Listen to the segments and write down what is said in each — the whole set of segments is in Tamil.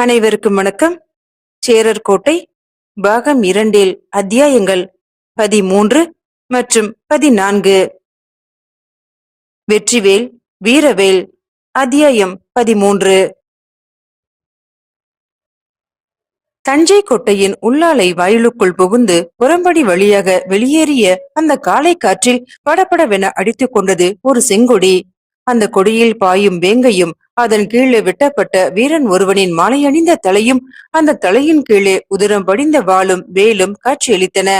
அனைவருக்கும் வணக்கம். சேரர் கோட்டை பாகம் இரண்டில் அத்தியாயங்கள் பதிமூன்று மற்றும் பதினான்கு. வெற்றிவேல் வீரவேல் அத்தியாயம் பதிமூன்று. தஞ்சை கோட்டையின் உள்ளாலை வாயிலுக்குள் புகுந்து புறம்படி வழியாக வெளியேறிய அந்த காலை காற்றில் படபடவென அடித்துக் கொண்டது ஒரு செங்கொடி. அந்த கொடியில் பாயும் வேங்கையும் அதன் கீழே வெட்டப்பட்ட வீரன் ஒருவனின் மாலையணிந்த தலையும் அந்த தலையின் கீழே உதிரம் படிந்த வாளும் வேலும் காட்சியளித்தன.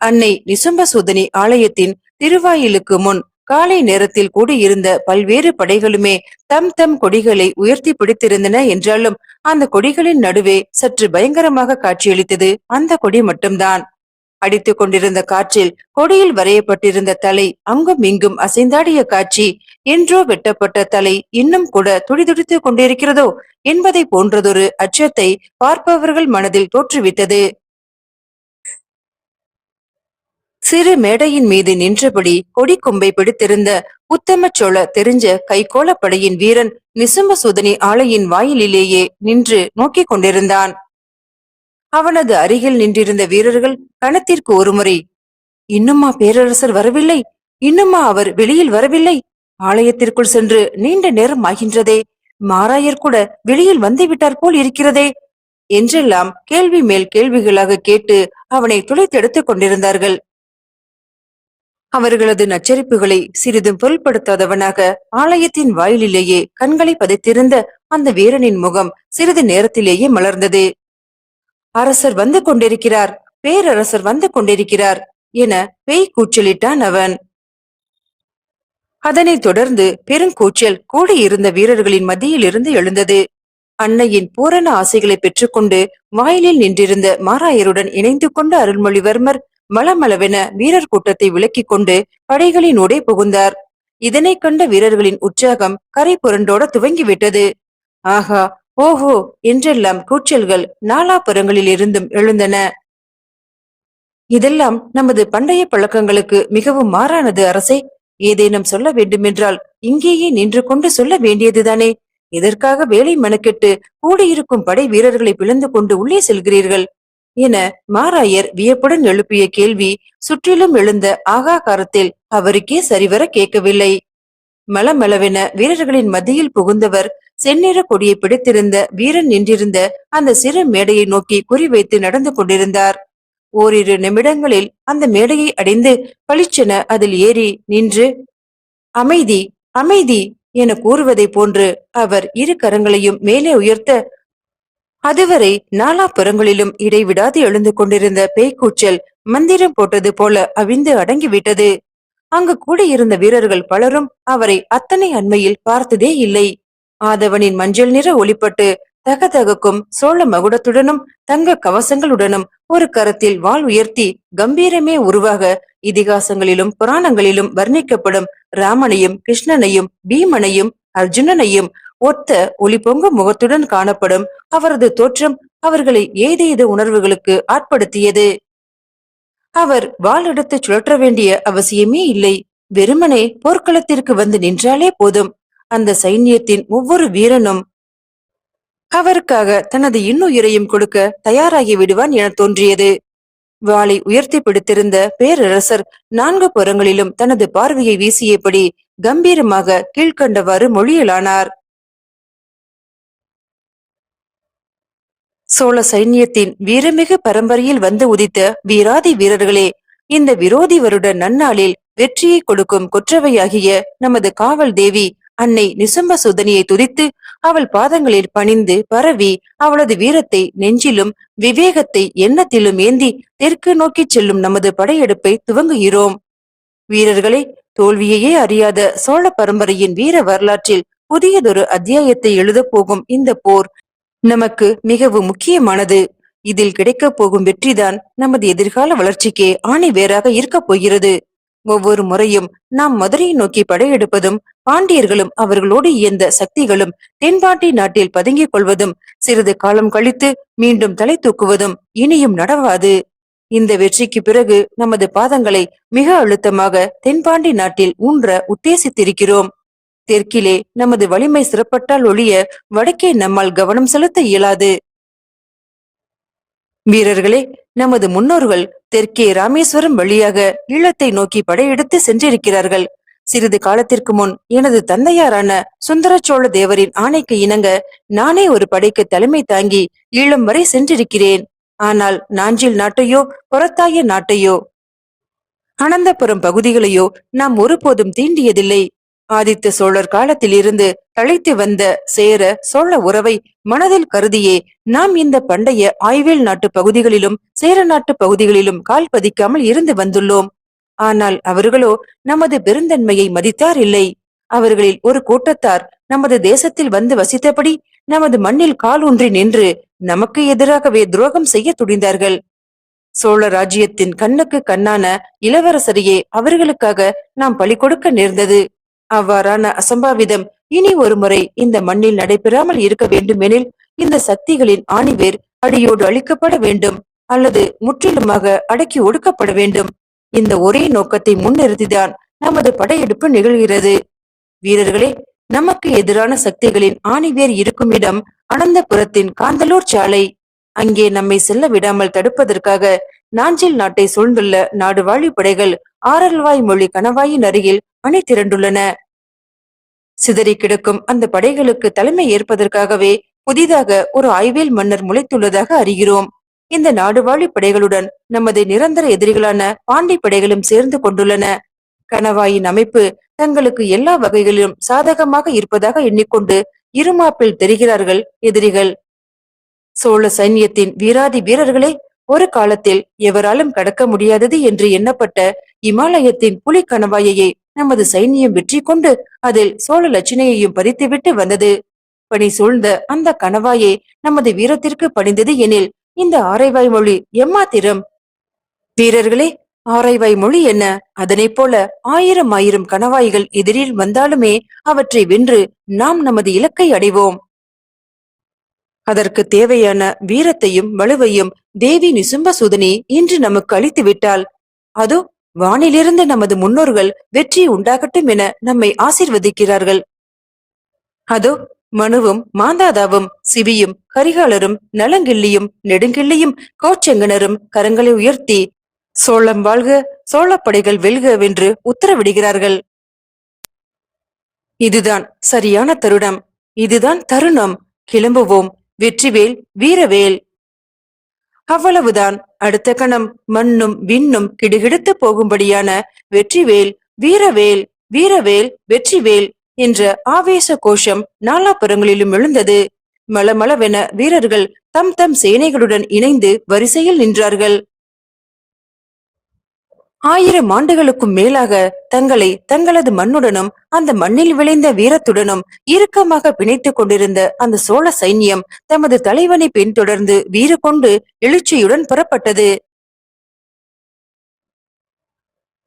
அன்னை நிசம்பசூதனி ஆலயத்தின் திருவாயிலுக்கு முன் காலை நேரத்தில் கூடியிருந்த பல்வேறு படைகளுமே தம் தம் கொடிகளை உயர்த்தி பிடித்திருந்தன என்றாலும் அந்த கொடிகளின் நடுவே சற்று பயங்கரமாக காட்சியளித்தது அந்த கொடி மட்டும்தான். அடித்துக் கொண்டிருந்த காற்றில் கொடியில் வரையப்பட்டிருந்த தலை அங்கும் இங்கும் அசைந்தாடிய காட்சி. என்றோ வெட்டப்பட்ட தலை இன்னும் கூட துடிதுடித்துக் கொண்டிருக்கிறதோ என்பதை போன்றதொரு அச்சத்தை பார்ப்பவர்கள் மனதில் தோற்றுவித்தது சிறு மேடையின் மீது நின்றபடி கொடி கொம்பை பிடித்திருந்த உத்தம சோழ தெரிஞ்ச கைகோளப்படையின் வீரன் நிசும்பசூதனி ஆலையின் வாயிலிலேயே நின்று நோக்கிக் கொண்டிருந்தான். அவனது அருகில் நின்றிருந்த வீரர்கள் கணத்திற்கு ஒருமுறை இன்னுமா பேரரசர் வரவில்லை? இன்னுமா அவர் வெளியில் வரவில்லை? ஆலயத்திற்குள் சென்று நீண்ட நேரம் ஆகின்றதே. மாராயர் கூட வெளியில் வந்து விட்டார் போல் இருக்கிறதே. என்றெல்லாம் கேள்வி மேல் கேள்விகளாக கேட்டு அவனை துளைத்தெடுத்துக் கொண்டிருந்தார்கள். அவர்களது நச்சரிப்புகளை சிறிதும் பொருள்படுத்தாதவனாக ஆலயத்தின் வாயிலிலேயே கண்களை பதித்திருந்த அந்த வீரனின் முகம் சிறிது நேரத்திலேயே மலர்ந்தது. அரசர் வந்து கொண்டிருக்கிறார். பேரரசர் வந்து கொண்டிருக்கிறார் என பேய் கூச்சலிட்டான் அவன். அதனைத் தொடர்ந்து பெருங்கூச்சல் கூடியிருந்த வீரர்களின் மத்தியில் இருந்து எழுந்தது. அன்னையின் பூரண ஆசைகளை பெற்றுக்கொண்டு வாயிலில் நின்றிருந்த மாராயருடன் இணைந்து கொண்ட அருள்மொழிவர்மர் மலமளவென வீரர் கூட்டத்தை விலக்கிக் கொண்டு படைகளினூடே புகுந்தார். இதனை கண்ட வீரர்களின் உற்சாகம் கரை புரண்டோட துவங்கிவிட்டது. ஆஹா ஓஹோ என்றெல்லாம் கூச்சல்கள் நாலாபுறங்களில் இருந்தும் எழுந்தன. இதெல்லாம் நமது பண்டைய பழக்கங்களுக்கு மிகவும் மாறானது அரசே. ஏதேனும் சொல்ல வேண்டுமென்றால் இங்கேயே நின்று கொண்டு சொல்ல வேண்டியதுதானே. இதற்காக வேலை மெனக்கெட்டு கூடியிருக்கும் படை வீரர்களை பிளந்து கொண்டு உள்ளே செல்கிறீர்கள்? என மாராயர் வியப்புடன் எழுப்பிய கேள்வி சுற்றிலும் எழுந்த ஆகாகாரத்தில் அவருக்கே சரிவர கேட்கவில்லை. மலமளவென வீரர்களின் மத்தியில் புகுந்தவர் செந்நிற கொடியை பிடித்திருந்த வீரன் நின்றிருந்த அந்த சிறு மேடையை நோக்கி குறிவைத்து நடந்து கொண்டிருந்தார். ஓரிரு நிமிடங்களில் அந்த மேடையை அடைந்து பளிச்சென அதில் ஏறி நின்று அமைதி அமைதி என கூறுவதை போன்று அவர் இரு கரங்களையும் மேலே உயர்த்த அதுவரை நாலாபுறங்களிலும் இடைவிடாது எழுந்து கொண்டிருந்த பேய்கூச்சல் மந்திரம் போட்டது போல அவிந்து அடங்கிவிட்டது. அங்கு கூடியிருந்த வீரர்கள் பலரும் அவரை அத்தனை அண்மையில் பார்த்ததே இல்லை. ஆதவனின் மஞ்சள் நிற ஒளிப்பட்டு தகதகக்கும் சோழ மகுடத்துடனும் தங்க கவசங்களுடனும் ஒரு கரத்தில் வாள் உயர்த்தி கம்பீரமே உருவாக இதிகாசங்களிலும் புராணங்களிலும் வர்ணிக்கப்படும் ராமனையும் கிருஷ்ணனையும் பீமனையும் அர்ஜுனனையும் ஒத்த ஒளி பொங்கு முகத்துடன் காணப்படும் அவரது தோற்றம் அவர்களை ஏதேது உணர்வுகளுக்கு ஆட்படுத்தியது. அவர் வாள் எடுத்து சுழற்ற வேண்டிய அவசியமே இல்லை. வெறுமனே போர்க்களத்திற்கு வந்து நின்றாலே போதும். அந்த சைன்யத்தின் ஒவ்வொரு வீரனும் அவருக்காக தனது இன்னுயிரையும் கொடுக்க தயாராகி விடுவான் என தோன்றியது. வாளை உயர்த்தி பிடித்திருந்த பேரரசர் நான்கு புறங்களிலும் தனது பார்வையை வீசியபடி கம்பீரமாக கீழ்கண்டவாறு மொழியலானார். சோழ சைன்யத்தின் வீரமிகு பரம்பரையில் வந்து உதித்த வீராதி வீரர்களே இந்த விரோதி வருட நன்னாளில் வெற்றியை கொடுக்கும் கொற்றவையாகிய நமது காவல் தேவி அன்னை நிசம்ப சுதனியை துதித்து அவள் பாதங்களில் பணிந்து பரவி அவளது வீரத்தை நெஞ்சிலும் விவேகத்தை எண்ணத்திலும் ஏந்தி தெற்கு நோக்கிச் செல்லும் நமது படையெடுப்பை துவங்குகிறோம். வீரர்களே தோல்வியையே அறியாத சோழ பரம்பரையின் வீர வரலாற்றில் புதியதொரு அத்தியாயத்தை எழுதப் போகும் இந்த போர் நமக்கு மிகவும் முக்கியமானது. இதில் கிடைக்கப் போகும் வெற்றிதான் நமது எதிர்கால வளர்ச்சிக்கே ஆணி வேறாக இருக்கப் போகிறது. ஒவ்வொரு முறையும் நாம் மதுரையை நோக்கி படையெடுப்பதும் பாண்டியர்களும் அவர்களோடு இயந்த சக்திகளும் தென்பாண்டி நாட்டில் பதுங்கிக் கொள்வதும் சிறிது காலம் கழித்து மீண்டும் தலை தூக்குவதும் இனியும் நடவாது. இந்த வெற்றிக்கு பிறகு நமது பாதங்களை மிக அழுத்தமாக தென்பாண்டி நாட்டில் ஊன்ற உத்தேசித்திருக்கிறோம். தெற்கிலே நமது வலிமை சிறப்பட்டால் ஒழிய வடக்கே நம்மால் கவனம் செலுத்த இயலாது. வீரர்களே நமது முன்னோர்கள் தெற்கே ராமேஸ்வரம் வழியாக ஈழத்தை நோக்கி படையெடுத்து சென்றிருக்கிறார்கள். சிறிது காலத்திற்கு முன் எனது தந்தையாரான சுந்தரச்சோழ தேவரின் ஆணைக்கு இணங்க நானே ஒரு படைக்கு தலைமை தாங்கி ஈழம் வரை சென்றிருக்கிறேன். ஆனால் நாஞ்சில் நாட்டையோ புறத்தாய நாட்டையோ அனந்தபுரம் பகுதிகளையோ நாம் ஒருபோதும் தீண்டியதில்லை. ஆதித்த சோழர் காலத்திலிருந்து தழைத்து வந்த சேர சோழ உறவை மனதில் கருதியே நாம் இந்த பண்டைய ஆய்வேல் நாட்டு பகுதிகளிலும் சேர நாட்டு பகுதிகளிலும் கால் பதிக்காமல் இருந்து வந்துள்ளோம். ஆனால் அவர்களோ நமது பெருந்தன்மையை மதித்தார் இல்லை. அவர்களில் ஒரு கூட்டத்தார் நமது தேசத்தில் வந்து வசித்தபடி நமது மண்ணில் கால் ஊன்றி நின்று நமக்கு எதிராகவே துரோகம் செய்ய துணிந்தார்கள். சோழ ராஜ்யத்தின் கண்ணுக்கு கண்ணான இளவரசரையே அவர்களுக்காக நாம் பலி கொடுக்க நேர்ந்தது. அவ்வாறான அசம்பாவிதம் இனி ஒரு முறை இந்த மண்ணில் நடைபெறாமல் இருக்க வேண்டுமெனில் இந்த சக்திகளின் ஆணிவேர் அடியோடு அழிக்கப்பட வேண்டும் அல்லது முற்றிலுமாக அடக்கி ஒடுக்கப்பட வேண்டும். இந்த ஒரே நோக்கத்தை முன்னிறுத்திதான் நமது படையெடுப்பு நிகழ்கிறது. வீரர்களே நமக்கு எதிரான சக்திகளின் ஆணிவேர் இருக்கும் இடம் அனந்தபுரத்தின் காந்தலூர் சாலை. அங்கே நம்மை செல்ல விடாமல் தடுப்பதற்காக நாஞ்சில் நாட்டை சூழ்ந்துள்ள நாடு வாழி படைகள் ஆரல்வாய் மொழி கணவாயின் அருகில் அணி திரண்டுள்ளன சிதறி கிடக்கும் அந்த படைகளுக்கு தலைமை ஏற்பதற்காகவே புதிதாக ஒரு ஆய்வேல் மன்னர் முளைத்துள்ளதாக அறிகிறோம். இந்த நாடுவாழி படைகளுடன் நமது நிரந்தர எதிரிகளான பாண்டி படைகளும் சேர்ந்து கொண்டுள்ளன. கணவாயின் அமைப்பு தங்களுக்கு எல்லா வகைகளிலும் சாதகமாக இருப்பதாக எண்ணிக்கொண்டு இருமாப்பில் தெரிகிறார்கள் எதிரிகள். சோழ சைன்யத்தின் வீராதி வீரர்களே ஒரு காலத்தில் எவராலும் கடக்க முடியாதது என்று எண்ணப்பட்ட இமாலயத்தின் புலி கணவாயையே நமது சைன்யம் வெற்றி கொண்டு அதில் சோழ லட்சணையையும் பறித்துவிட்டு வந்தது. பணி சூழ்ந்த அந்த கணவாயே நமது வீரத்திற்கு பணிந்தது எனில் இந்த ஆரைவாய் மொழி எம்மாத்திரம்? வீரர்களே ஆரைவாய் மொழி என்ன? அதனைப் போல ஆயிரம் ஆயிரம் கணவாய்கள் எதிரில் வந்தாலுமே அவற்றை வென்று நாம் நமது இலக்கை அடைவோம். அதற்கு தேவையான வீரத்தையும் வலுவையும் தேவி நிசும்பசூதனி இன்று நமக்கு அளித்து விட்டால் அதோ வானிலிருந்து நமது முன்னோர்கள் வெற்றி உண்டாகட்டும் என நம்மை ஆசிர்வதிக்கிறார்கள். அதோ மனுவும் மாந்தாதாவும் சிவியும் கரிகாலரும் நலங்கிள்ளியும் நெடுங்கிள்ளியும் கோச்செங்கனரும் கரங்களை உயர்த்தி சோழம் வாழ்க சோழப்படைகள் வெல்கவென்று உத்தரவிடுகிறார்கள். இதுதான் சரியான தருணம். இதுதான் தருணம். கிளம்புவோம். வெற்றிவேல் வீரவேல். அவ்வளவுதான். அடுத்த கணம் மண்ணும் விண்ணும் கிடுகிடுத்து போகும்படியான வெற்றிவேல் வீரவேல் வீரவேல் வெற்றிவேல் என்ற ஆவேச கோஷம் நாலாபுறங்களிலும் எழுந்தது. மளமளவென வீரர்கள் தம் தம் சேனைகளுடன் இணைந்து வரிசையில் நின்றார்கள். ஆயிரம் ஆண்டுகளுக்கும் மேலாக தங்களை தங்களது மண்ணுடனும் அந்த மண்ணில் விளைந்த வீரத்துடனும் இறுக்கமாக பிணைத்துக் கொண்டிருந்த அந்த சோழ சைன்யம் தமது தலைவனை பின்தொடர்ந்து வீறு கொண்டு எழுச்சியுடன் புறப்பட்டது.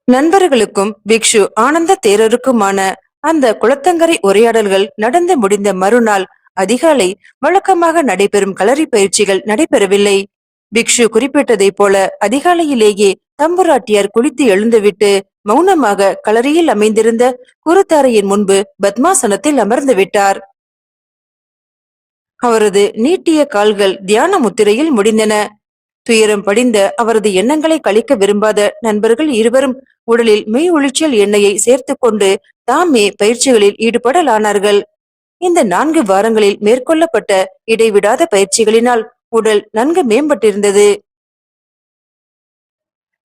நண்பர்களுக்கும் பிக்ஷு ஆனந்த தேரருக்குமான அந்த குளத்தங்கரை உரையாடல்கள் நடந்து முடிந்த மறுநாள் அதிகாலை வழக்கமாக நடைபெறும் களரி பயிற்சிகள் நடைபெறவில்லை. பிக்ஷு குறிப்பிட்டதைப் போல அதிகாலையிலேயே தம்புராட்டியார் குளித்து எழுந்துவிட்டு மௌனமாக களரியில் அமைந்திருந்த குருத்தாரையின் முன்பு பத்மாசனத்தில் அமர்ந்து விட்டார். அவரது நீட்டிய கால்கள் தியான முத்திரையில் முடிந்தன. துயரம் படிந்த அவரது எண்ணங்களை கழிக்க விரும்பாத நண்பர்கள் இருவரும் உடலில் மெய் ஒளிச்சல் எண்ணெயை சேர்த்து கொண்டு தாமே பயிற்சிகளில் ஈடுபடலானார்கள். இந்த நான்கு வாரங்களில் மேற்கொள்ளப்பட்ட இடைவிடாத பயிற்சிகளினால் உடல் நன்கு மேம்பட்டிருந்தது.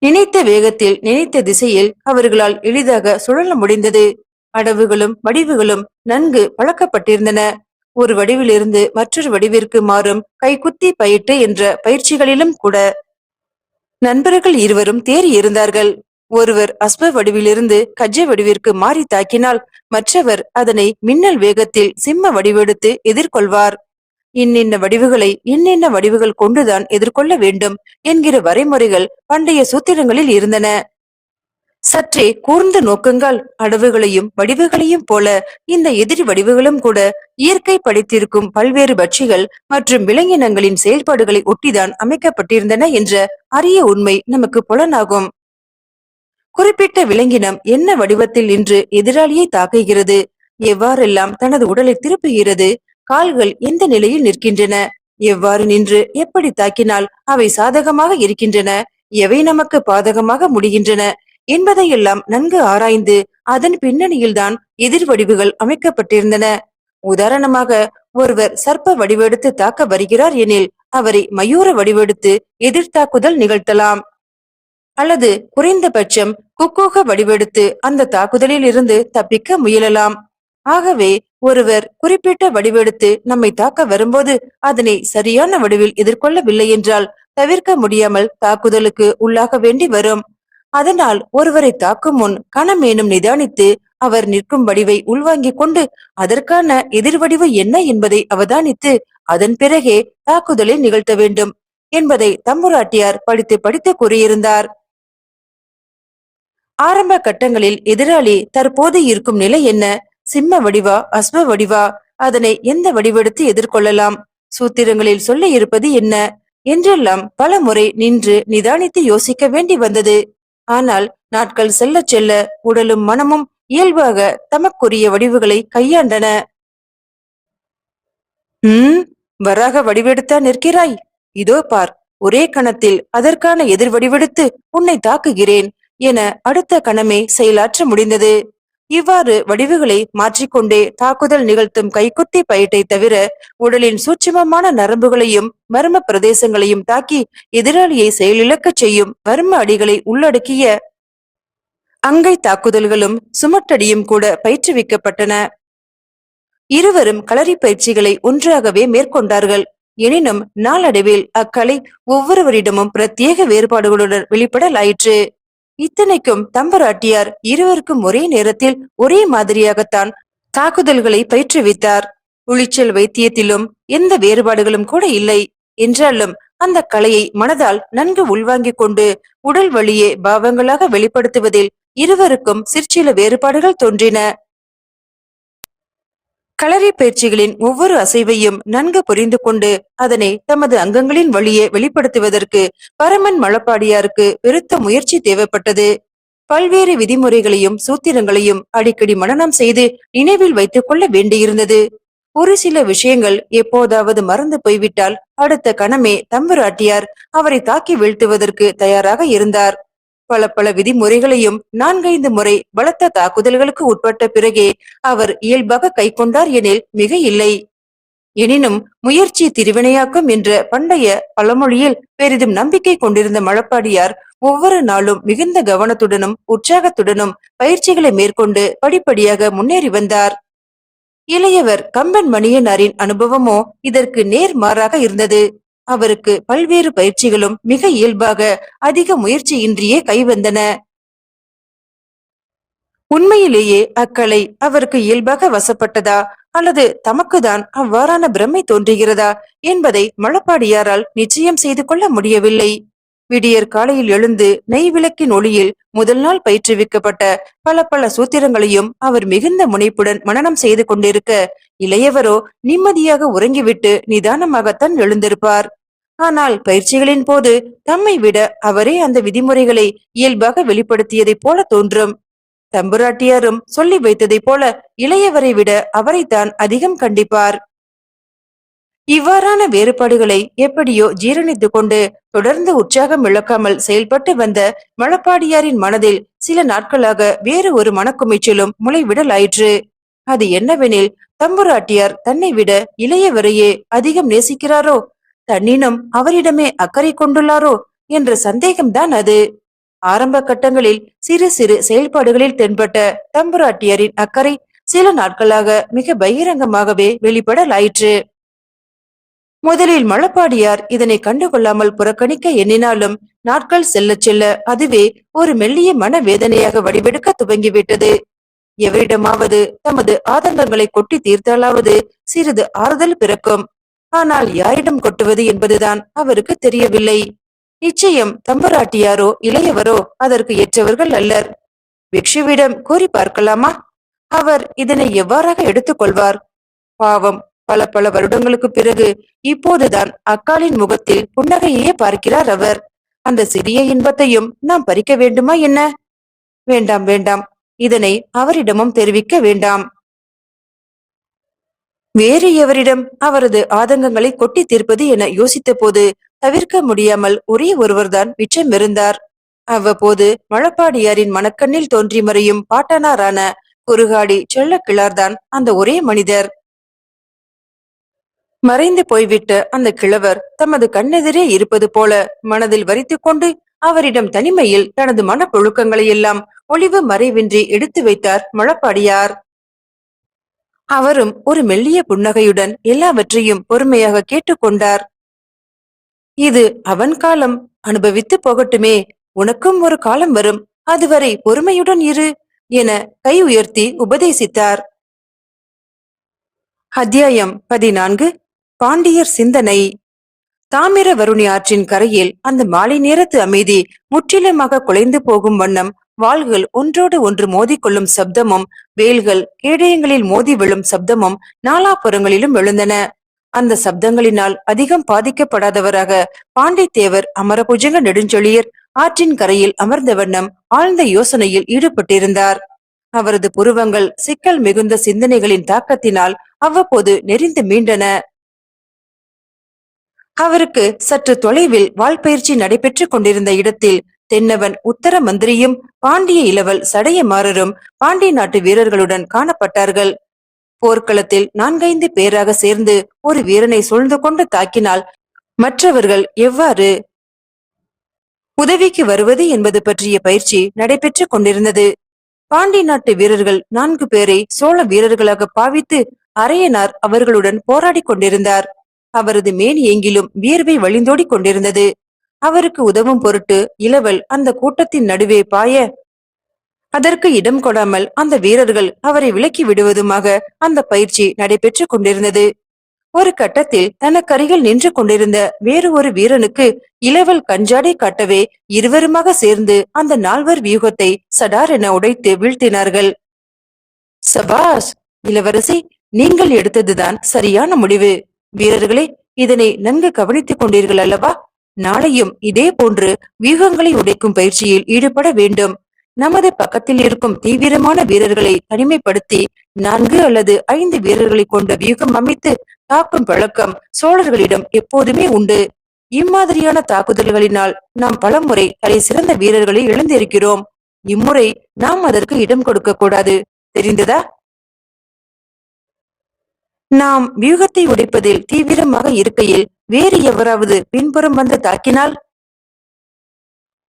நினைத்த வேகத்தில் நினைத்த திசையில் அவர்களால் எளிதாக சுழல முடிந்தது. அடவுகளும் வடிவுகளும் நன்கு பழக்கப்பட்டிருந்தன ஒரு வடிவிலிருந்து மற்றொரு வடிவிற்கு மாறும் கைக்குத்தி பயிட்டு என்ற பயிற்சிகளிலும் கூட. நண்பர்கள் இருவரும் தேறி இருந்தார்கள். ஒருவர் அஸ்ப வடிவிலிருந்து கஜ வடிவிற்கு மாறி தாக்கினால் மற்றவர் அதனை மின்னல் வேகத்தில் சிம்ம வடிவெடுத்து எதிர்கொள்வார். இன்னின்ன வடிவுகளை இன்னின்ன வடிவுகள் கொண்டுதான் எதிர்கொள்ள வேண்டும் என்கிற வரைமுறைகள் பண்டைய சூத்திரங்களில் இருந்தன. சற்றே கூர்ந்த நோக்கங்கள் அடவுகளையும் வடிவுகளையும் போல இந்த எதிரி வடிவுகளும் கூட இயற்கை படைத்திருக்கும் பல்வேறு பட்சிகள் மற்றும் விலங்கினங்களின் செயல்பாடுகளை ஒட்டிதான் அமைக்கப்பட்டிருந்தன என்ற அரிய உண்மை நமக்கு புலனாகும். குறிப்பிட்ட விலங்கினம் என்ன வடிவத்தில் நின்று எதிராளியை தாக்குகிறது? எவ்வாறெல்லாம் தனது உடலை திருப்புகிறது? கால்கள் எந்த நிலையில் நிற்கின்றன? எவ்வாறு நின்று எப்படி தாக்கினால் அவை சாதகமாக இருக்கின்றன? எவை நமக்கு பாதகமாக முடிகின்றன? என்பதையெல்லாம் நன்கு ஆராய்ந்து அதன் பின்னணியில்தான் எதிர் வடிவுகள் அமைக்கப்பட்டிருந்தன. உதாரணமாக ஒருவர் சர்ப்ப வடிவெடுத்து தாக்க வருகிறார் எனில் அவரை மயூர வடிவெடுத்து எதிர்த்தாக்குதல் நிகழ்த்தலாம். அல்லது குறைந்தபட்சம் குக்கோக வடிவெடுத்து அந்த தாக்குதலில் இருந்து தப்பிக்க முயலலாம். ஆகவே ஒருவர் குறிப்பிட்ட வடிவெடுத்து நம்மை தாக்க வரும்போது அதனை சரியான வடிவில் எதிர்கொள்ளவில்லை என்றால் தவிர்க்க முடியாமல் தாக்குதலுக்கு உள்ளாக வேண்டி வரும். அதனால் ஒருவரை தாக்கும் முன் கணமேனும் நிதானித்து அவர் நிற்கும் வடிவை உள்வாங்கிக் கொண்டு அதற்கான எதிர்வடிவு என்ன என்பதை அவதானித்து அதன் பிறகே தாக்குதலை நிகழ்த்த வேண்டும் என்பதை தம்புராட்டியார் படித்து படித்து கூறியிருந்தார். ஆரம்ப கட்டங்களில் எதிராளி தற்போது இருக்கும் நிலை என்ன? சிம்ம வடிவா அஸ்வ வடிவா அதனை எந்த வடிவெடுத்து எதிர்கொள்ளலாம்? சூத்திரங்களில் சொல்ல இருப்பது என்ன? என்றெல்லாம் பல முறை நின்று நிதானித்து யோசிக்க வேண்டி வந்தது. ஆனால் நாட்கள் செல்ல செல்ல உடலும் மனமும் இயல்பாக தமக்குரிய வடிவுகளை கையாண்டன. உம் வராக வடிவெடுத்தா நிற்கிறாய்? இதோ பார் ஒரே கணத்தில் அதற்கான எதிர் வடிவெடுத்து உன்னை தாக்குகிறேன் என அடுத்த கணமே செயலாற்ற முடிந்தது. இவ்வாறு வடிவுகளை மாற்றிக்கொண்டே தாக்குதல் நிகழ்த்தும் கைக்குத்தி பயிட்டை தவிர உடலின் சூட்சமமான நரம்புகளையும் மர்ம பிரதேசங்களையும் தாக்கி எதிராளியை செயலிழக்கச் செய்யும் மர்ம அடிகளை உள்ளடக்கிய அங்கை தாக்குதல்களும் சுமட்டடியும் கூட பயிற்றுவிக்கப்பட்டன. இருவரும் களரி பயிற்சிகளை ஒன்றாகவே மேற்கொண்டார்கள். எனினும் நாளடைவில் அக்கலை ஒவ்வொருவரிடமும் பிரத்யேக வேறுபாடுகளுடன் வெளிப்படலாயிற்று. இத்தனைக்கும் தம்பராட்டியார் இருவருக்கும் ஒரே நேரத்தில் ஒரே மாதிரியாகத்தான் தாக்குதல்களை பயிற்றுவித்தார். உளிச்சல் வைத்தியத்திலும் எந்த வேறுபாடுகளும் கூட இல்லை. என்றாலும் அந்த கலையை மனதால் நன்கு உள்வாங்கிக் கொண்டு உடல் வழியே பாவங்களாக வெளிப்படுத்துவதில் இருவருக்கும் சிற்சில வேறுபாடுகள் தோன்றின. களரி பயிற்சிகளின் ஒவ்வொரு அசைவையும் நன்கு புரிந்து கொண்டு அதனை தமது அங்கங்களின் வழியே வெளிப்படுத்துவதற்கு பரமன் மழப்பாடியாருக்கு பெருத்த முயற்சி தேவைப்பட்டது. பல்வேறு விதிமுறைகளையும் சூத்திரங்களையும் அடிக்கடி மனநம் செய்து நினைவில் வைத்துக் கொள்ள வேண்டியிருந்தது. ஒரு சில விஷயங்கள் எப்போதாவது மறந்து போய்விட்டால் அடுத்த கணமே தம்பராட்டியார் அவரை தாக்கி வீழ்த்துவதற்கு தயாராக இருந்தார். பல பல விதிமுறைகளையும் நான்கைந்து முறை பலத்த தாக்குதல்களுக்கு உட்பட்ட பிறகே அவர் இயல்பாக கை கொண்டார் எனில் மிக இல்லை. எனினும் முயற்சி திருவினையாக்கும் என்ற பண்டைய பழமொழியில் பெரிதும் நம்பிக்கை கொண்டிருந்த மழப்பாடியார் ஒவ்வொரு நாளும் மிகுந்த கவனத்துடனும் உற்சாகத்துடனும் பயிற்சிகளை மேற்கொண்டு படிப்படியாக முன்னேறி வந்தார். இளையவர் கம்பன் மணியனாரின் அனுபவமோ இதற்கு நேர் மாறாக இருந்தது. அவருக்கு பல்வேறு பயிற்சிகளும் மிக இயல்பாக அதிக முயற்சியின்றியே கைவந்தன. உண்மையிலேயே அக்கலை அவருக்கு இயல்பாக வசப்பட்டதா? அல்லது தமக்குதான் அவ்வாறான பிரமை தோன்றுகிறதா? என்பதை மழப்பாடியாரால் நிச்சயம் செய்து கொள்ள முடியவில்லை. விடியற் காலையில் எழுந்து நெய் விளக்கின் ஒளியில் முதல் நாள் பயிற்றுவிக்கப்பட்ட பல பல சூத்திரங்களையும் அவர் மிகுந்த முனைப்புடன் மனனம் செய்து கொண்டிருக்க இளையவரோ நிம்மதியாக உறங்கிவிட்டு நிதானமாகத்தான் எழுந்திருப்பார். ஆனால் பயிற்சிகளின் போது தம்மை விட அவரே அந்த விதிமுறைகளை இயல்பாக வெளிப்படுத்தியதைப் போல தோன்றும். தம்புராட்டியாரும் சொல்லி வைத்ததைப் போல இளையவரை விட அவரைத்தான் அதிகம் கண்டிப்பார். இவ்வாறான வேறுபாடுகளை எப்படியோ ஜீரணித்து கொண்டு தொடர்ந்து உற்சாகம் இழக்காமல் செயல்பட்டு வந்த மழப்பாடியாரின் மனதில் சில நாட்களாக வேறு ஒரு மனக்குமைச்சலும் முளைவிடலாயிற்று. அது என்னவெனில் தம்புராட்டியார் தன்னை விட இளையவரையே அதிகம் நேசிக்கிறாரோ தன்னினும் அவரிடமே அக்கறை கொண்டுள்ளாரோ என்ற சந்தேகம்தான் அது. ஆரம்ப கட்டங்களில் சிறு சிறு செயல்பாடுகளில் தென்பட்ட தம்புராட்டியரின் அக்கறை சில நாட்களாக மிக பகிரங்கமாகவே வெளிப்படலாயிற்று. முதலில் மழப்பாடியார் இதனை கண்டுகொள்ளாமல் புறக்கணிக்க எண்ணினாலும் நாட்கள் செல்ல செல்ல அதுவே ஒரு மெல்லிய மன வேதனையாக வடிவெடுக்க துவங்கிவிட்டது. எவரிடமாவது தமது ஆதங்கங்களை கொட்டி தீர்த்தாலாவது சிறிது ஆறுதல் பிறக்கும். ஆனால் யாரிடம் கொட்டுவது என்பதுதான் அவருக்கு தெரியவில்லை. நிச்சயம் தம்பராட்டியாரோ இளையவரோ அதற்கு ஏற்றவர்கள் அல்லர். பிக்ஷுவிடம் கூறி பார்க்கலாமா? அவர் இதனை எவ்வாறாக எடுத்துக்கொள்வார்? பாவம் பல பல வருடங்களுக்கு பிறகு இப்போதுதான் அக்காலின் முகத்தில் புன்னகையே பார்க்கிறார் அவர். அந்த சிறிய இன்பத்தையும் நாம் பறிக்க வேண்டுமா என்ன? வேண்டாம் வேண்டாம். இதனை அவரிடமும் தெரிவிக்க வேண்டாம். வேறு எவரிடம் அவரது ஆதங்கங்களை கொட்டி தீர்ப்பது என யோசித்த போது தவிர்க்க முடியாமல் ஒரே ஒருவர்தான் மிச்சமிருந்தார் அவ்வப்போது மழப்பாடியாரின் மனக்கண்ணில் தோன்றி மறையும் பாட்டனாரான குறுகாடி செல்ல கிழார்தான் அந்த ஒரே மனிதர். மறைந்து போய்விட்ட அந்த கிழவர் தமது கண்ணெதிரே இருப்பது போல மனதில் வரித்துக் கொண்டு அவரிடம் தனிமையில் தனது மனப்புழுக்கங்களை எல்லாம் ஒளிவு மறைவின்றி எடுத்து வைத்தார் மழப்பாடியார். அவரும் ஒரு மெல்லிய புன்னகையுடன் எல்லாவற்றையும் பொறுமையாக கேட்டுக்கொண்டார். இது அவன் காலம். அனுபவித்து போகட்டுமே. உனக்கும் ஒரு காலம் வரும். அதுவரை பொறுமையுடன் இரு என கை உயர்த்தி உபதேசித்தார். அத்தியாயம் பதினான்கு. பாண்டியர் சிந்தனை. தாமிரவருணி ஆற்றின் கரையில் அந்த மாலை நேரத்து அமைதி முற்றிலுமாக குலைந்து போகும் வண்ணம் வாள்கள் ஒன்றோடு ஒன்று மோதிக்கொள்ளும் சப்தமும் வேல்கள் கேடயங்களில் மோதி விழும் சப்தமும் நாலாபுறங்களிலும் எழுந்தன. அந்த சப்தங்களினால் அதிகம் பாதிக்கப்படாதவராக பாண்டித்தேவர் அமரபுஜங்க நெடுஞ்சொழியர் ஆற்றின் கரையில் அமர்ந்த வண்ணம் ஆழ்ந்த யோசனையில் ஈடுபட்டிருந்தார். அவரது புருவங்கள் சிக்கல் மிகுந்த சிந்தனைகளின் தாக்கத்தினால் அவ்வப்போது நெறிந்து மீண்டன. அவருக்கு சற்று தொலைவில் வால்பயிற்சி நடைபெற்றுக் கொண்டிருந்த இடத்தில் தென்னவன் உத்தர மந்திரியும் பாண்டிய இளவல் சடையமாறரும் பாண்டிய நாட்டு வீரர்களுடன் காணப்பட்டார்கள். போர்க்களத்தில் நான்கைந்து பேராக சேர்ந்து ஒரு வீரனை சூழ்ந்து கொண்டு தாக்கினால் மற்றவர்கள் எவ்வாறு உதவிக்கு வருவது என்பது பற்றிய பயிற்சி நடைபெற்றுக் கொண்டிருந்தது. பாண்டி நாட்டு வீரர்கள் நான்கு பேரை சோழ வீரர்களாக பாவித்து அரையனார் அவர்களுடன் போராடி கொண்டிருந்தார். அவரது மேனி எங்கிலும் வியர்வை வழிந்தோடிக் கொண்டிருந்தது. அவருக்கு உதவும் பொருட்டு இளவல் அந்த கூட்டத்தின் நடுவே பாய. அதற்கு இடம் கொடாமல் அந்த வீரர்கள் அவரை விலக்கி விடுவதுமாக அந்த பயிற்சி நடைபெற்றுக் கொண்டிருந்தது. ஒரு கட்டத்தில் தனக்கருகில் நின்று கொண்டிருந்த வேறு ஒரு வீரனுக்கு இளவல் கஞ்சாடை காட்டவே இருவருமாக சேர்ந்து அந்த நால்வர் வியூகத்தை சடார் என உடைத்து வீழ்த்தினார்கள். சபாஸ் இளவரசி நீங்கள் எடுத்ததுதான் சரியான முடிவு. வீரர்களே இதனை நன்கு கவனித்துக் கொண்டீர்கள் அல்லவா? நாளையும் இதே போன்று வியூகங்களை உடைக்கும் பயிற்சியில் ஈடுபட வேண்டும். நமது பக்கத்தில் இருக்கும் தீவிரமான வீரர்களை தனிமைப்படுத்தி நான்கு அல்லது ஐந்து வீரர்களை கொண்ட வியூகம் அமைத்து தாக்கும் பழக்கம் சோழர்களிடம் எப்போதுமே உண்டு. இம்மாதிரியான தாக்குதல்களினால் நாம் பலமுறை தலை சிறந்த வீரர்களை இழந்திருக்கிறோம். இம்முறை நாம் அதற்கு இடம் கொடுக்க கூடாது. தெரிந்ததா? நாம் வியூகத்தை உடைப்பதில் தீவிரமாக இருக்கையில் வேறு எவராவது பின்புறம் வந்து தாக்கினால்?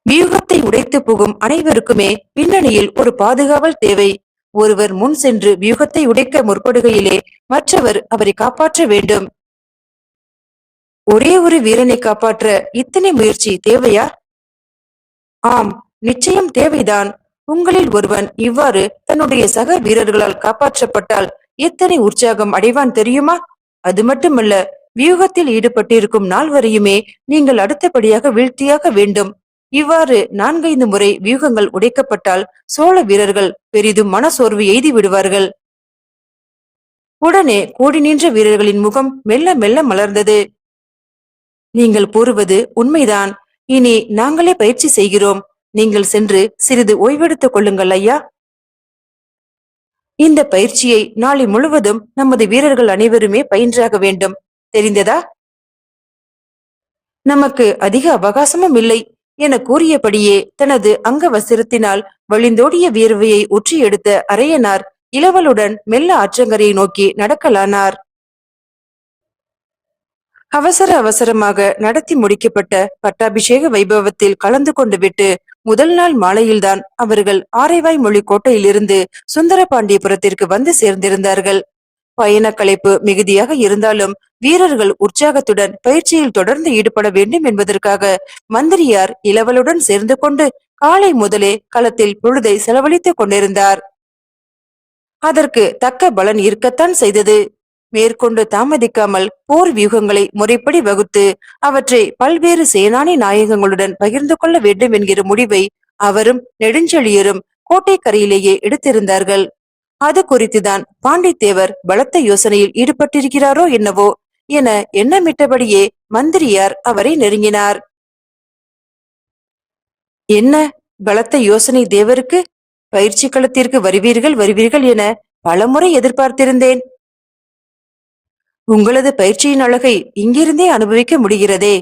வியூகத்தை உடைத்து புகும் அனைவருக்குமே பின்னணியில் ஒரு பாதுகாவல் தேவை. ஒருவர் முன் சென்று வியூகத்தை உடைக்க முற்படுகையிலே மற்றவர் அவரை காப்பாற்ற வேண்டும். ஒரே ஒரு வீரனை காப்பாற்ற இத்தனை முயற்சி தேவையா? ஆம் நிச்சயம் தேவைதான். உங்களில் ஒருவன் இவ்வாறு தன்னுடைய சக வீரர்களால் காப்பாற்றப்பட்டால் எத்தனை உற்சாகம் அடைவான் தெரியுமா? அது மட்டுமல்ல வியூகத்தில் ஈடுபட்டிருக்கும் நால்வரையுமே நீங்கள் அடுத்தபடியாக வீழ்த்தியாக வேண்டும். இவ்வாறு நான்கைந்து முறை வியூகங்கள் உடைக்கப்பட்டால் சோழ வீரர்கள் பெரிதும் மனசோர்வு எய்தி விடுவார்கள். உடனே கூடி நின்ற வீரர்களின் முகம் மெல்ல மெல்ல மலர்ந்தது. நீங்கள் கூறுவது உண்மைதான். இனி நாங்களே பயிற்சி செய்கிறோம். நீங்கள் சென்று சிறிது ஓய்வெடுத்துக் கொள்ளுங்கள் ஐயா. இந்த பயிற்சியை நாளை முழுவதும் நமது வீரர்கள் அனைவருமே பயின்றாக வேண்டும். தெரிந்ததா? நமக்கு அதிக அவகாசமும் இல்லை என கூறியபடியே தனது அங்க வசிரத்தினால் வழிந்தோடிய வியர்வையை உற்றி எடுத்த அரையனார் இளவலுடன் மெல்ல ஆற்றங்கரையை நோக்கி நடக்கலானார். அவசர அவசரமாக நடத்தி முடிக்கப்பட்ட பட்டாபிஷேக வைபவத்தில் கலந்து கொண்டு விட்டு முதல் நாள் மாலையில்தான் அவர்கள் ஆரைவாய் மொழி கோட்டையிலிருந்து சுந்தரபாண்டியபுரத்திற்கு வந்து சேர்ந்திருந்தார்கள். பயண களைப்பு மிகுதியாக இருந்தாலும் வீரர்கள் உற்சாகத்துடன் பயிற்சியில் தொடர்ந்து ஈடுபட வேண்டும் என்பதற்காக மந்திரியார் இளவலுடன் சேர்ந்து கொண்டு காலை முதலே களத்தில் பொழுதை செலவழித்துக் கொண்டிருந்தார். அதற்கு தக்க பலன் இருக்கத்தான் செய்தது. மேற்கொண்டு தாமதிக்காமல் போர் வியூகங்களை முறைப்படி வகுத்து அவற்றை பல்வேறு சேனானி நாயகங்களுடன் பகிர்ந்து கொள்ள வேண்டும் என்கிற முடிவை அவரும் நெடுஞ்செழியரும் கோட்டைக்கரையிலேயே எடுத்திருந்தார்கள். அது குறித்துதான் பாண்டித்தேவர் பலத்த யோசனையில் ஈடுபட்டிருக்கிறாரோ என்னவோ என எண்ணமிட்டபடியே மந்திரியார் அவரை நெருங்கினார். என்ன? பலத்த யோசனை தேவருக்கு? பயிற்சி களத்திற்கு வருவீர்கள் வருவீர்கள் என பலமுறை எதிர்பார்த்திருந்தேன். உங்களது பயிற்சியின் அழகை இங்கிருந்தே அனுபவிக்க முடிகிறதே.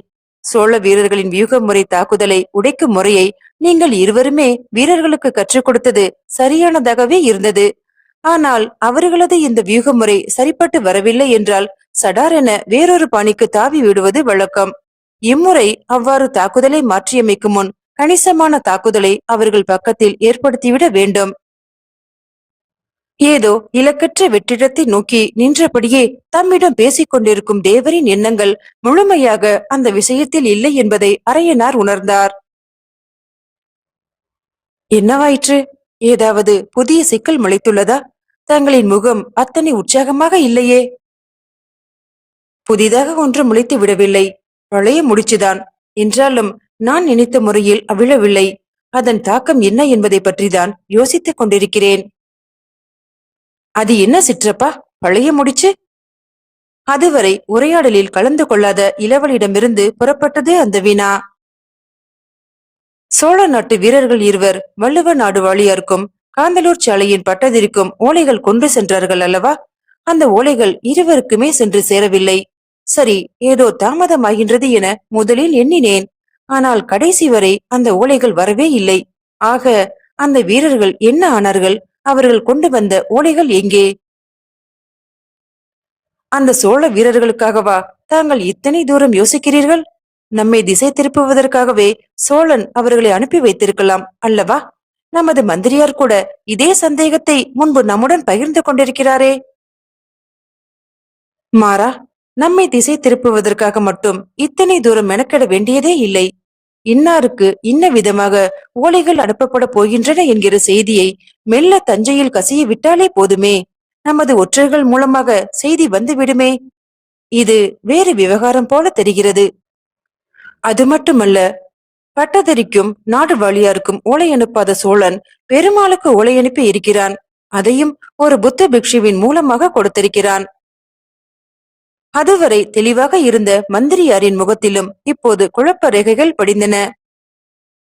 சோழ வீரர்களின் வியூக முறை தாக்குதலை உடைக்கும் முறையை நீங்கள் இருவருமே வீரர்களுக்கு கற்றுக் கொடுத்தது சரியானதாகவே இருந்தது. ஆனால் அவர்களது இந்த வியூக முறை சரிப்பட்டு வரவில்லை என்றால் சடாரென வேறொரு பாணிக்கு தாவி விடுவது வழக்கம். இம்முறை அவ்வாறு தாக்குதலை மாற்றியமைக்கும் முன் கணிசமான தாக்குதலை அவர்கள் பக்கத்தில் ஏற்படுத்திவிட வேண்டும். ஏதோ இலக்கற்ற வெற்றிடத்தை நோக்கி நின்றபடியே தம்மிடம் பேசிக் கொண்டிருக்கும் தேவரின் எண்ணங்கள் முழுமையாக அந்த விஷயத்தில் இல்லை என்பதை அரையனார் உணர்ந்தார். என்னவாயிற்று? ஏதாவது புதிய சிக்கல் முளைத்துள்ளதா? தங்களின் முகம் அத்தனை உற்சாகமாக இல்லையே. புதிதாக ஒன்று முளைத்து விடவில்லை. பழைய முடிச்சுதான். என்றாலும் நான் நினைத்த முறையில் அவிழவில்லை. அதன் தாக்கம் என்ன என்பதை பற்றிதான் யோசித்துக் கொண்டிருக்கிறேன். அது என்ன சிற்றப்பா? பழைய முடிச்சு? அதுவரை உரையாடலில் கலந்து கொள்ளாத இளவலிடமிருந்து புறப்பட்டது அந்த வினா சோழ நாட்டு வீரர்கள் இருவர் வள்ளுவ நாடு வாழியாருக்கும் காந்தலூர் சாலையின் பட்டதிற்கும் ஓலைகள் கொண்டு சென்றார்கள் அல்லவா? அந்த ஓலைகள் இருவருக்குமே சென்று சேரவில்லை. சரி ஏதோ தாமதமாகின்றது என முதலில் எண்ணினேன். ஆனால் கடைசி வரை அந்த ஓலைகள் வரவே இல்லை. ஆக அந்த வீரர்கள் என்ன ஆனார்கள்? அவர்கள் கொண்டு வந்த ஓலைகள் எங்கே? அந்த சோழ வீரர்களுக்காகவா தாங்கள் இத்தனை தூரம் யோசிக்கிறீர்கள்? நம்மை திசை திருப்புவதற்காகவே சோழன் அவர்களை அனுப்பி வைத்திருக்கலாம் அல்லவா? நமது மந்திரியார் கூட இதே சந்தேகத்தை முன்பு நம்முடன் பகிர்ந்து கொண்டிருக்கிறாரே. மாறா நம்மை திசை திருப்புவதற்காக மட்டும் இத்தனை தூரம் மெனக்கெட வேண்டியதே இல்லை. இன்னாருக்கு இன்ன விதமாக ஓலைகள் அனுப்பப்பட போகின்றன என்கிற செய்தியை மெல்ல தஞ்சையில் கசிய விட்டாலே போதுமே. நமது ஒற்றர்கள் மூலமாக செய்தி வந்துவிடுமே. இது வேறு விவகாரம் போல தெரிகிறது. அது மட்டுமல்ல பட்டதரிக்கும் நாடு வாழியாருக்கும் ஓலை அனுப்பாத சோழன் பெருமாளுக்கு ஓலை அனுப்பி இருக்கிறான். அதையும் ஒரு புத்த பிக்ஷுவின் மூலமாக கொடுத்திருக்கிறான். அதுவரை தெளிவாக இருந்த மந்திரியாரின் முகத்திலும் இப்போது குழப்ப ரேகைகள் படிந்தன.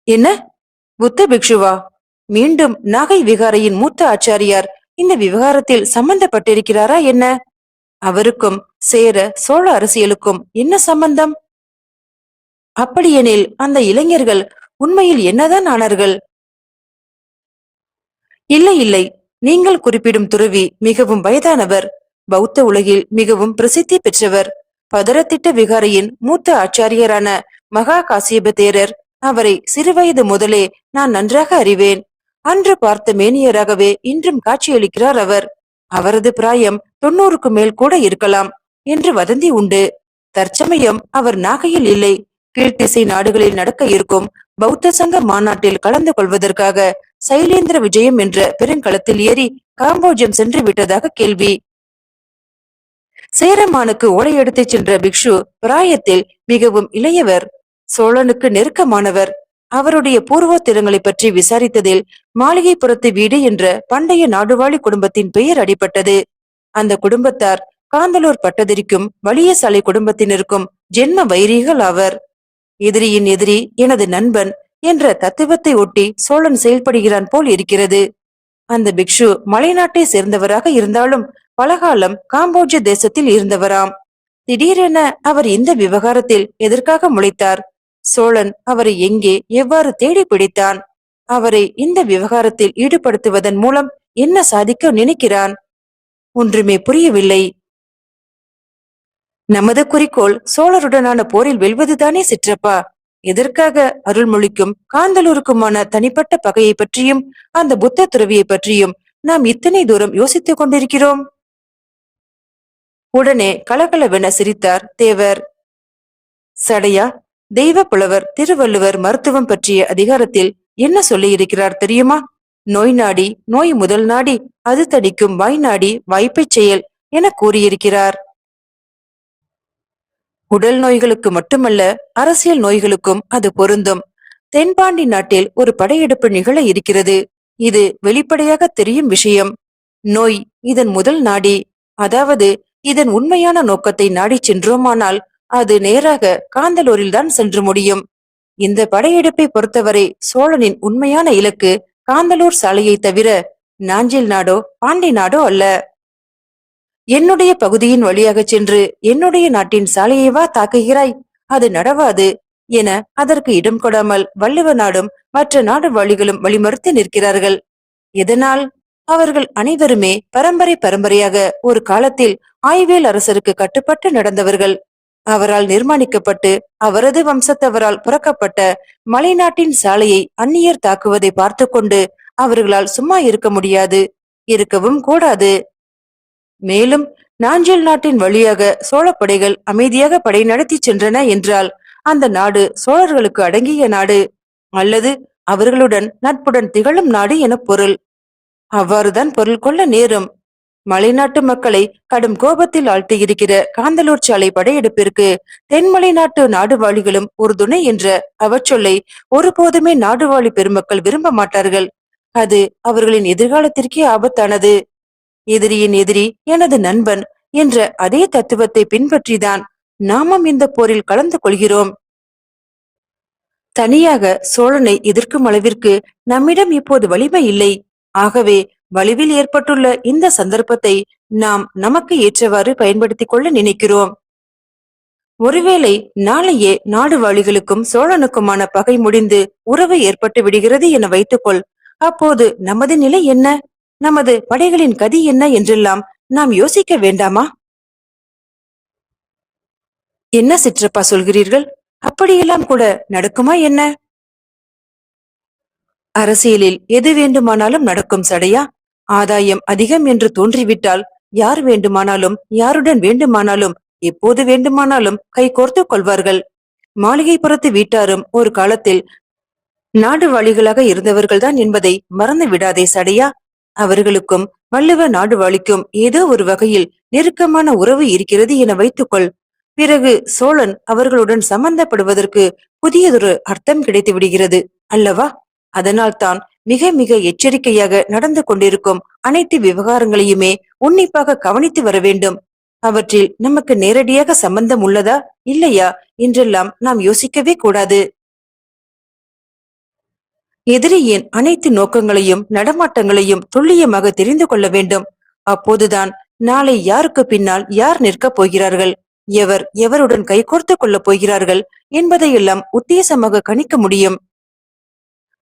என்ன? புத்த பிக்ஷுவா? மீண்டும் நாகை விகாரையின் மூத்த ஆச்சாரியார் இந்த விவகாரத்தில் சம்பந்தப்பட்டிருக்கிறாரா என்ன? அவருக்கும் சேர சோழ அரசியலுக்கும் என்ன சம்பந்தம்? அப்படியெனில் அந்த இளைஞர்கள் உண்மையில் என்னதான் ஆனார்கள்? இல்லை இல்லை. நீங்கள் குறிப்பிடும் துறவி மிகவும் வயதானவர். பௌத்த உலகில் மிகவும் பிரசித்தி பெற்றவர். பதரத்திட்ட விகாரையின் மூத்த ஆச்சாரியரான மகா காசியப தேரர் அவரை சிறுவயது முதலே நான் நன்றாக அறிவேன். அன்று பார்த்த மேனியராகவே இன்றும் காட்சியளிக்கிறார் அவர். அவரது பிராயம் தொண்ணூறுக்கு மேல் கூட இருக்கலாம் என்று வதந்தி உண்டு. தற்சமயம் அவர் நாகையில் இல்லை. கீழ்த்திசை நாடுகளில் நடக்க இருக்கும் பௌத்த சங்க மாநாட்டில் கலந்து கொள்வதற்காக சைலேந்திர விஜயம் என்ற பெருங்களத்தில் ஏறி காம்போஜம் சென்று விட்டதாக கேள்வி. சேரமானுக்கு ஓலை எடுத்துச் சென்ற பிக்ஷு பிராயத்தில் மிகவும் இளையவர் சோழனுக்கு நெருக்கமானவர். அவருடைய பூர்வோத்திரங்களை பற்றி விசாரித்ததில் மாளிகைப்புறத்து வீடு என்ற பண்டைய நாடுவாழி குடும்பத்தின் பெயர் அடிபட்டது. அந்த குடும்பத்தார் காந்தலூர் பட்டதிரிக்கும் வலியசாலை குடும்பத்தினருக்கும் ஜென்ம வைரிகள் ஆவர். எதிரியின் எதிரி எனது நண்பன் என்ற தத்துவத்தை ஒட்டி சோழன் செயல்படுகிறான் போல் இருக்கிறது. அந்த பிக்ஷு மலைநாட்டை சேர்ந்தவராக இருந்தாலும் பலகாலம் காம்போஜ தேசத்தில் இருந்தவராம். திடீரென அவர் இந்த விவகாரத்தில் எதற்காக முளைத்தார்? சோழன் அவரை எங்கே எவ்வாறு தேடி பிடித்தான்? அவரை இந்த விவகாரத்தில் ஈடுபடுத்துவதன் மூலம் என்ன சாதிக்க நினைக்கிறான்? ஒன்றுமே புரியவில்லை. நமது குறிக்கோள் சோழருடனான போரில் வெல்வதுதானே சிற்றப்பா? எதற்காக அருள்மொழிக்கும் காந்தலூருக்குமான தனிப்பட்ட பகையை பற்றியும் அந்த புத்த துறவியை பற்றியும் நாம் இத்தனை தூரம் யோசித்துக் கொண்டிருக்கிறோம்? உடனே கலகலவென சிரித்தார் தேவர். சடையா தெய்வ புலவர் திருவள்ளுவர் மருத்துவம் பற்றிய அதிகாரத்தில் என்ன சொல்லியிருக்கிறார் தெரியுமா? நோய் நாடி நோய் முதல் நாடி அது தடிக்கும் வாய் நாடி வாய்ப்பை செயல் என கூறியிருக்கிறார். உடல் நோய்களுக்கு மட்டுமல்ல அரசியல் நோய்களுக்கும் அது பொருந்தும். தென்பாண்டி நாட்டில் ஒரு படையெடுப்பு நிகழ இருக்கிறது. இது வெளிப்படையாக தெரியும் விஷயம். நோய் இதன் முதல் நாடி. அதாவது இதன் உண்மையான நோக்கத்தை நாடிச் சென்றோமானால் அது நேராக காந்தலூரில்தான் சென்று முடியும். இந்த படையெடுப்பை பொறுத்தவரை சோழனின் உண்மையான இலக்கு காந்தலூர் சாலையை தவிர நாஞ்சில் நாடோ பாண்டி நாடோ அல்ல. என்னுடைய பகுதியின் வழியாக சென்று என்னுடைய நாட்டின் சாலையைவா தாக்குகிறாய். அது நடவாது என அதற்கு இடம் கொடாமல் வள்ளுவ நாடும் மற்ற நாடு வழிகளும் வழிமறுத்து நிற்கிறார்கள். இதனால் அவர்கள் அனைவருமே பரம்பரை பரம்பரையாக ஒரு காலத்தில் ஆய்வேல் அரசருக்கு கட்டுப்பட்டு நடந்தவர்கள். அவரால் நிர்மாணிக்கப்பட்டு அவரது வம்சத்தவரால் புறக்கப்பட்ட மலைநாட்டின் சாலையை அந்நியர் தாக்குவதை பார்த்து கொண்டு அவர்களால் சும்மா இருக்க முடியாது இருக்கவும் கூடாது. மேலும் நாஞ்சில் நாட்டின் வழியாக சோழப்படைகள் அமைதியாக படை நடத்தி சென்றன என்றால் அந்த நாடு சோழர்களுக்கு அடங்கிய நாடு. அல்லது அவர்களுடன் நட்புடன் திகழும் நாடு என பொருள். அவ்வாறுதான் பொருள் கொள்ள நேரும். மலைநாட்டு மக்களை கடும் கோபத்தில் ஆழ்த்தியிருக்கிற காந்தலூர் சாலை படையெடுப்பிற்கு தென்மலை நாட்டு நாடுவாழிகளும் ஒரு துணை என்ற அவச்சொல்லை ஒருபோதுமே நாடுவாழி பெருமக்கள் விரும்ப மாட்டார்கள். அது அவர்களின் எதிர்காலத்திற்கே ஆபத்தானது. எதிரியின் எதிரி எனது நண்பன் என்ற அதே தத்துவத்தை பின்பற்றிதான் நாமும் இந்த போரில் கலந்து கொள்கிறோம். தனியாக சோழனை எதிர்க்கும் அளவிற்கு நம்மிடம் இப்போது வலிமை இல்லை. ஆகவே வலிவில் ஏற்பட்டுள்ள இந்த சந்தர்ப்பத்தை நாம் நமக்கு ஏற்றவாறு பயன்படுத்திக் கொள்ள நினைக்கிறோம். ஒருவேளை நாளையே நாடுவாளிகளுக்கும் சோழனுக்குமான பகை முடிந்து உறவு ஏற்பட்டு விடுகிறது என வைத்துக்கொள். அப்போது நமது நிலை என்ன? நமது படைகளின் கதி என்ன என்றெல்லாம் நாம் யோசிக்க வேண்டாமா? என்ன சிற்றப்பா சொல்கிறீர்கள்? அப்படியெல்லாம் கூட நடக்குமா என்ன? அரசியலில் எது வேண்டுமானாலும் நடக்கும் சடையா? ஆதாயம் அதிகம் என்று தோன்றிவிட்டால் யார் வேண்டுமானாலும் யாருடன் வேண்டுமானாலும் எப்போது வேண்டுமானாலும் கைகோர்த்து கொள்வார்கள். மாளிகைப்புறத்து வீட்டாரும் ஒரு காலத்தில் நாடு வழிகளாக இருந்தவர்கள்தான் என்பதை மறந்து விடாதே சடையா? அவர்களுக்கும் வள்ளுவ நாடுவாளிக்கும் ஏதோ ஒரு வகையில் நெருக்கமான உறவு இருக்கிறது என வைத்துக்கொள். பிறகு சோழன் அவர்களுடன் சம்பந்தப்படுவதற்கு புதியதொரு அர்த்தம் கிடைத்து விடுகிறது அல்லவா? அதனால்தான் மிக மிக எச்சரிக்கையாக நடந்து கொண்டிருக்கும் அனைத்து விவகாரங்களையுமே உன்னிப்பாக கவனித்து வர வேண்டும். அவற்றில் நமக்கு நேரடியாக சம்பந்தம் உள்ளதா இல்லையா என்றெல்லாம் நாம் யோசிக்கவே கூடாது. எதிரியின் அனைத்து நோக்கங்களையும் நடமாட்டங்களையும் துல்லியமாக தெரிந்து கொள்ள வேண்டும். அப்போதுதான் நாளை யாருக்கு பின்னால் யார் நிற்கப் போகிறார்கள் எவர் எவருடன் கைகோர்த்து கொள்ளப் போகிறார்கள் என்பதையெல்லாம் உத்தேசமாக கணிக்க முடியும்.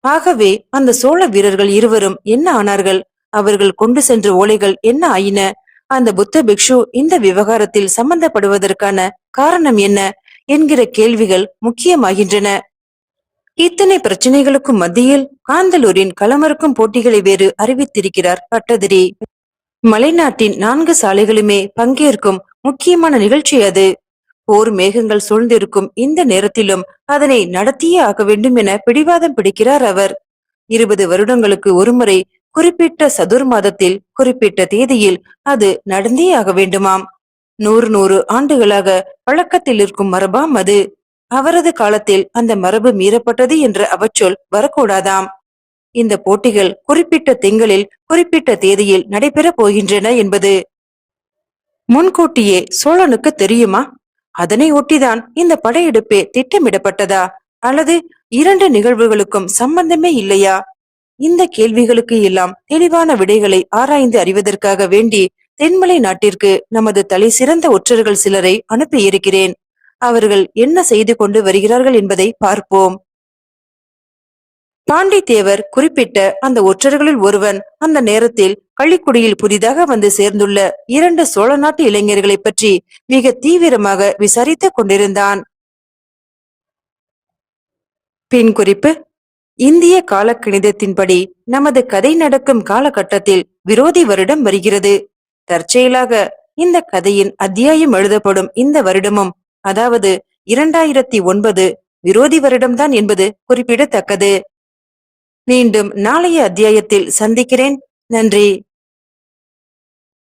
ஆகவே அந்த சோழ வீரர்கள் இருவரும் என்ன ஆனார்கள்? அவர்கள் கொண்டு சென்ற ஓலைகள் என்ன ஆயின? அந்த புத்த பிக்ஷு இந்த விவகாரத்தில் சம்பந்தப்படுவதற்கான காரணம் என்ன? என்கிற கேள்விகள் முக்கியமாகின்றன. இத்தனை பிரச்சனைகளுக்கும் மத்தியில் காந்தலூரின் களமறுக்கும் போட்டிகளை வேறு அறிவித்திருக்கிறார் பட்டதிரி. மலைநாட்டின் நான்கு சாலைகளுமே பங்கேற்கும் முக்கியமான நிகழ்ச்சி அது. போர் மேகங்கள் சூழ்ந்திருக்கும் இந்த நேரத்திலும் அதனை நடத்தியே ஆக வேண்டும் என பிடிவாதம் பிடிக்கிறார் அவர். இருபது வருடங்களுக்கு ஒருமுறை குறிப்பிட்ட சதுர் மாதத்தில் குறிப்பிட்ட தேதியில் அது நடந்தே ஆக வேண்டுமாம். நூறு நூறு ஆண்டுகளாக பழக்கத்தில் இருக்கும் மரபாம் அது அவரது காலத்தில் அந்த மரபு மீறப்பட்டது என்ற அவச்சொல் வரக்கூடாதாம். இந்த போட்டிகள் குறிப்பிட்ட திங்களில் குறிப்பிட்ட தேதியில் நடைபெறப் போகின்றன என்பது. முன்கூட்டியே சோழனுக்கு தெரியுமா? அதனை ஒட்டிதான் இந்த படையெடுப்பே திட்டமிடப்பட்டதா? அல்லது இரண்டு நிகழ்வுகளுக்கும் சம்பந்தமே இல்லையா? இந்த கேள்விகளுக்கு எல்லாம் தெளிவான விடைகளை ஆராய்ந்து அறிவதற்காக வேண்டி தென்மலை நாட்டிற்கு நமது தலை சிறந்த ஒற்றர்கள் சிலரை அனுப்பியிருக்கிறேன் அவர்கள் என்ன செய்து கொண்டு வருகிறார்கள் என்பதை பார்ப்போம். பாண்டித்தேவர் குறிப்பிட்ட அந்த ஒற்றர்களில் ஒருவன் அந்த நேரத்தில் பள்ளிக்குடியில் புதிதாக வந்து சேர்ந்துள்ள இரண்டு சோழ நாட்டு இளைஞர்களை பற்றி மிக தீவிரமாக விசாரித்துக் கொண்டிருந்தான். பின் குறிப்பு இந்திய காலக்கணிதத்தின்படி நமது கதை நடக்கும் காலகட்டத்தில் விரோதி வருடம் வருகிறது. தற்செயலாக இந்த கதையின் அத்தியாயம் எழுதப்படும் இந்த வருடமும் அதாவது இரண்டாயிரத்தி ஒன்பது விரோதி வருடம்தான் என்பது குறிப்பிடத்தக்கது. மீண்டும் நாளைய அத்தியாயத்தில் சந்திக்கிறேன். நன்றி.